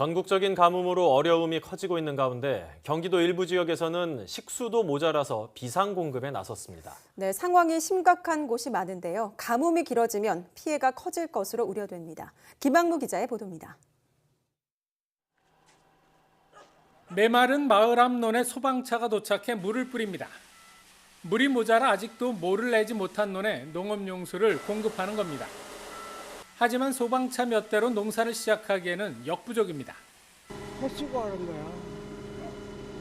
전국적인 가뭄으로 어려움이 커지고 있는 가운데 경기도 일부 지역에서는 식수도 모자라서 비상 공급에 나섰습니다. 네, 상황이 심각한 곳이 많은데요. 가뭄이 길어지면 피해가 커질 것으로 우려됩니다. 김학무 기자의 보도입니다. 메마른 마을 앞논에 소방차가 도착해 물을 뿌립니다. 물이 모자라 아직도 모를 내지 못한 논에 농업용수를 공급하는 겁니다. 하지만 소방차 몇 대로 농사를 시작하기에는 역부족입니다. 헛수고 하는 거야.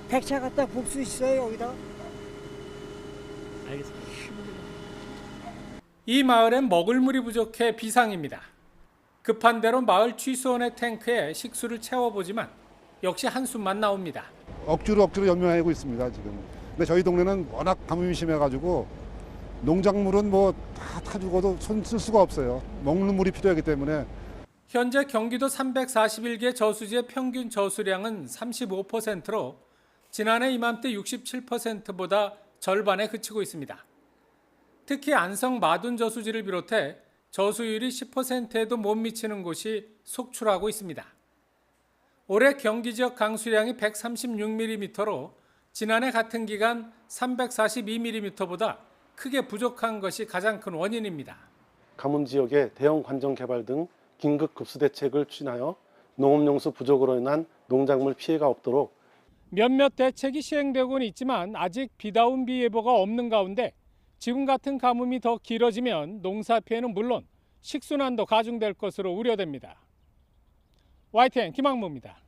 백차 갖다 볼수 있어요 여기다? 이 마을엔 먹을 물이 부족해 비상입니다. 급한 대로 마을 취수원의 탱크에 식수를 채워보지만 역시 한숨만 나옵니다. 억지로 억지로 연명하고 있습니다 지금. 근데 저희 동네는 워낙 가뭄이 심해가지고 농작물은 뭐 다 타 죽어도 손 쓸 수가 없어요. 먹는 물이 필요하기 때문에 현재 경기도 341개 저수지의 평균 저수량은 35%로 지난해 이맘때 67%보다 절반에 그치고 있습니다. 특히 안성 마둔 저수지를 비롯해 저수율이 10%에도 못 미치는 곳이 속출하고 있습니다. 올해 경기 지역 강수량이 136mm로 지난해 같은 기간 342mm보다 크게 부족한 것이 가장 큰 원인입니다. 가뭄 지역의 대형 관정 개발 등 긴급 급수 대책을 추진하여 농업용수 부족으로 인한 농작물 피해가 없도록 몇몇 대책이 시행되고는 있지만 아직 비다운 비 예보가 없는 가운데 지금 같은 가뭄이 더 길어지면 농사 피해는 물론 식순환도 가중될 것으로 우려됩니다. YTN 김학무입니다.